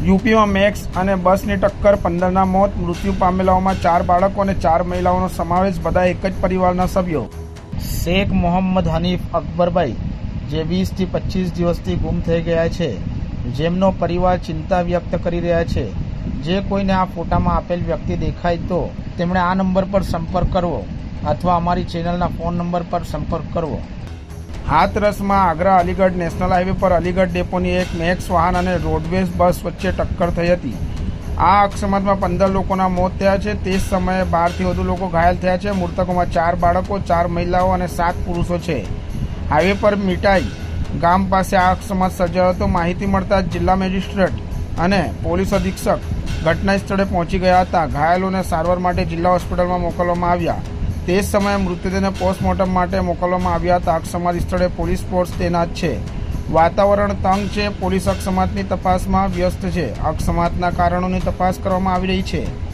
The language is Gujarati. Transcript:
યુપીમાં મેક્સ અને બસની ટક્કર, પંદરના મોત, મૃત્યુ પામેલાઓમાં ચાર બાળકો અને ચાર મહિલાઓનો સમાવેશ, બધા એક જ પરિવારના સભ્યો. શેખ મોહમ્મદ હનીફ અકબરભાઈ, જે વીસથી પચીસ દિવસથી ગુમ થઈ ગયા છે, જેમનો પરિવાર ચિંતા વ્યક્ત કરી રહ્યા છે. જે કોઈને આ ફોટામાં આપેલ વ્યક્તિ દેખાય તો તેમણે આ નંબર પર સંપર્ક કરવો અથવા અમારી ચેનલના ફોન નંબર પર સંપર્ક કરવો. હાથરસમાં આગ્રા અલીગઢ નેશનલ હાઈવે પર અલીગઢ ડેપોની એક મેક્સ વાહન અને રોડવેઝ બસ વચ્ચે ટક્કર થઈ હતી. આ અકસ્માતમાં પંદર લોકોના મોત થયા છે. તે જ સમયે બારથી વધુ લોકો ઘાયલ થયા છે. મૃતકોમાં ચાર બાળકો, ચાર મહિલાઓ અને સાત પુરુષો છે. હાઈવે પર મીઠાઈ ગામ પાસે આ અકસ્માત સર્જાયો હતો. માહિતી મળતા જિલ્લા મેજિસ્ટ્રેટ અને પોલીસ અધિક્ષક ઘટના સ્થળે પહોંચી ગયા હતા. ઘાયલોને સારવાર માટે જિલ્લા હોસ્પિટલમાં મોકલવામાં આવ્યા. તે જ સમયે મૃતદેહને પોસ્ટમોર્ટમ માટે મોકલવામાં આવ્યા હતા. અકસ્માત સ્થળે પોલીસ ફોર્સ તૈનાત છે. વાતાવરણ તંગ છે. પોલીસ અકસ્માતની તપાસમાં વ્યસ્ત છે. અકસ્માતના કારણોની તપાસ કરવામાં આવી રહી છે.